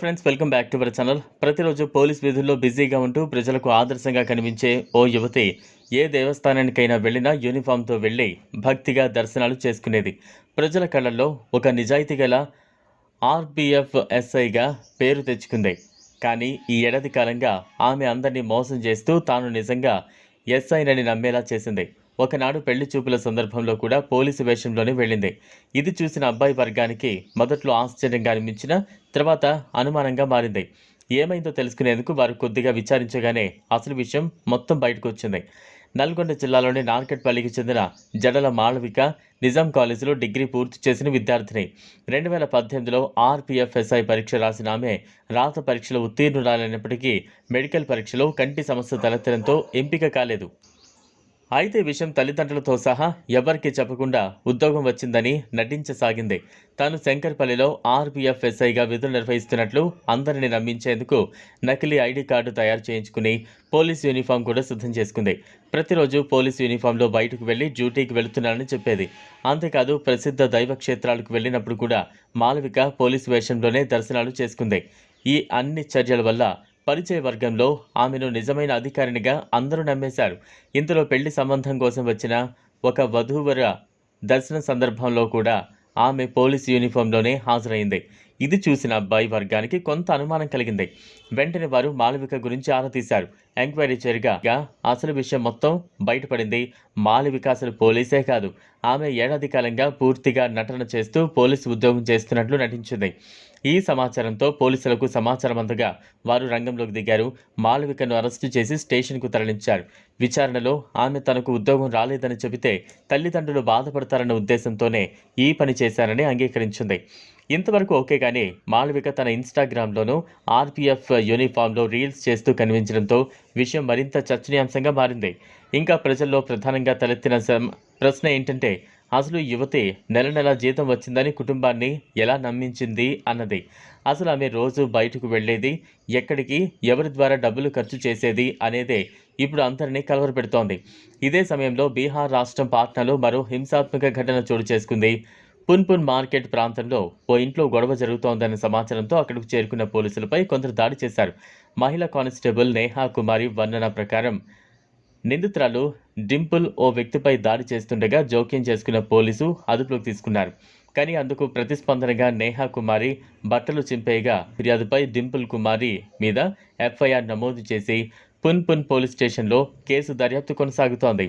Friends welcome back to our channel ప్రతిరోజు police విధుల్లో బిజీగా ఉంటూ ప్రజలకు ఆదర్శంగా కనిపించే ఓ యువతి ఏ దేవస్థానానికైనా వెళ్ళినా యూనిఫామ్తో వెళ్ళి భక్తిగా దర్శనాలు చేసుకునేది. ప్రజల కళ్ళల్లో ఒక నిజాయితీ గల ఆర్బీఎఫ్ ఎస్ఐగా పేరు తెచ్చుకుంది. కానీ ఈ ఏడాది కాలంగా ఆమె అందరినీ మోసం చేస్తూ తాను నిజంగా ఎస్ఐనని నమ్మేలా చేసింది. ఒకనాడు పెళ్ళి చూపుల సందర్భంలో కూడా పోలీసు వేషంలోనే వెళ్ళింది. ఇది చూసిన అబ్బాయి వర్గానికి మొదట్లో ఆశ్చర్యంగా అనిపించిన తర్వాత అనుమానంగా మారింది. ఏమైందో తెలుసుకునేందుకు వారు కొద్దిగా విచారించగానే అసలు విషయం మొత్తం బయటకు వచ్చింది. నల్గొండ జిల్లాలోని నార్కెట్పల్లికి చెందిన జడల మాళవిక నిజాం కాలేజీలో డిగ్రీ పూర్తి చేసిన విద్యార్థిని. రెండు వేల పద్దెనిమిదిలో ఆర్పిఎఫ్ఎస్ఐ పరీక్ష రాసిన ఆమె రాత పరీక్షలో ఉత్తీర్ణురాలైనప్పటికీ మెడికల్ పరీక్షలో కంటి సమస్య తలెత్తడంతో ఎంపిక కాలేదు. అయితే విషయం తల్లిదండ్రులతో సహా ఎవరికీ చెప్పకుండా ఉద్యోగం వచ్చిందని నటించసాగింది. తాను శంకర్పల్లిలో ఆర్పీఎఫ్ ఎస్ఐగా విధులు నిర్వహిస్తున్నట్లు అందరిని నమ్మించేందుకు నకిలీ ఐడి కార్డు తయారు చేయించుకుని పోలీస్ యూనిఫామ్ కూడా సిద్ధం చేసుకుంది. ప్రతిరోజు పోలీస్ యూనిఫామ్లో బయటకు వెళ్ళి డ్యూటీకి వెళుతున్నానని చెప్పేది. అంతేకాదు ప్రసిద్ధ దైవ క్షేత్రాలకు వెళ్ళినప్పుడు కూడా మాలవిక పోలీస్ వేషంలోనే దర్శనాలు చేసుకుంది. ఈ అన్ని చర్యల వల్ల పరిచయ వర్గంలో ఆమెను నిజమైన అధికారినిగా అందరూ నమ్మేశారు. ఇంతలో పెళ్ళి సంబంధం కోసం వచ్చిన ఒక వధూవర దర్శన సందర్భంలో కూడా ఆమె పోలీస్ యూనిఫామ్లోనే హాజరైంది. ఇది చూసిన అబ్బాయి వర్గానికి కొంత అనుమానం కలిగింది. వెంటనే వారు మాలవిక గురించి ఆరా తీశారు. ఎంక్వైరీ చేయగా అసలు విషయం మొత్తం బయటపడింది. మాలవిక అసలు పోలీసే కాదు. ఆమె ఏడాది కాలంగా పూర్తిగా నటన చేస్తూ పోలీసు ఉద్యోగం చేస్తున్నట్లు నటించింది. ఈ సమాచారంతో పోలీసులకు సమాచారం అందగా వారు రంగంలోకి దిగారు. మాలవికను అరెస్టు చేసి స్టేషన్కు తరలించారు. విచారణలో ఆమె తనకు ఉద్యోగం రాలేదని చెబితే తల్లిదండ్రులు బాధపడతారన్న ఉద్దేశంతోనే ఈ పని చేశారని అంగీకరించింది. ఇంతవరకు ఓకే కానీ మాళవిక తన ఇన్స్టాగ్రామ్లోనూ ఆర్పీఎఫ్ యూనిఫామ్లో రీల్స్ చేస్తూ కనిపించడంతో విషయం మరింత చర్చనీయాంశంగా మారింది. ఇంకా ప్రజల్లో ప్రధానంగా తలెత్తిన ప్రశ్న ఏంటంటే అసలు యువతి నెల నెల జీతం వచ్చిందని కుటుంబాన్ని ఎలా నమ్మించింది అన్నది. అసలు ఆమె రోజు బయటకు వెళ్ళేది ఎక్కడికి ఎవరి ద్వారా డబ్బులు ఖర్చు చేసేది అనేదే ఇప్పుడు అందరినీ కలవరపెడుతోంది. ఇదే సమయంలో బీహార్ రాష్ట్రం పాట్నాలో మరో హింసాత్మక ఘటన చోటు చేసుకుంది. పున్పున్ మార్కెట్ ప్రాంతంలో ఓ ఇంట్లో గొడవ జరుగుతోందన్న సమాచారంతో అక్కడికి చేరుకున్న పోలీసులపై కొందరు దాడి చేశారు. మహిళా కానిస్టేబుల్ నేహా కుమారి వర్ణన ప్రకారం నిందితురాలు డింపుల్ ఓ వ్యక్తిపై దాడి చేస్తుండగా జోక్యం చేసుకున్న పోలీసు అదుపులోకి తీసుకున్నారు. కానీ అందుకు ప్రతిస్పందనగా నేహా కుమారి బట్టలు చింపేయగా ఫిర్యాదుపై డింపుల్ కుమారి మీద ఎఫ్ఐఆర్ నమోదు చేసి పున్ పున్ పోలీస్ స్టేషన్లో కేసు దర్యాప్తు కొనసాగుతోంది.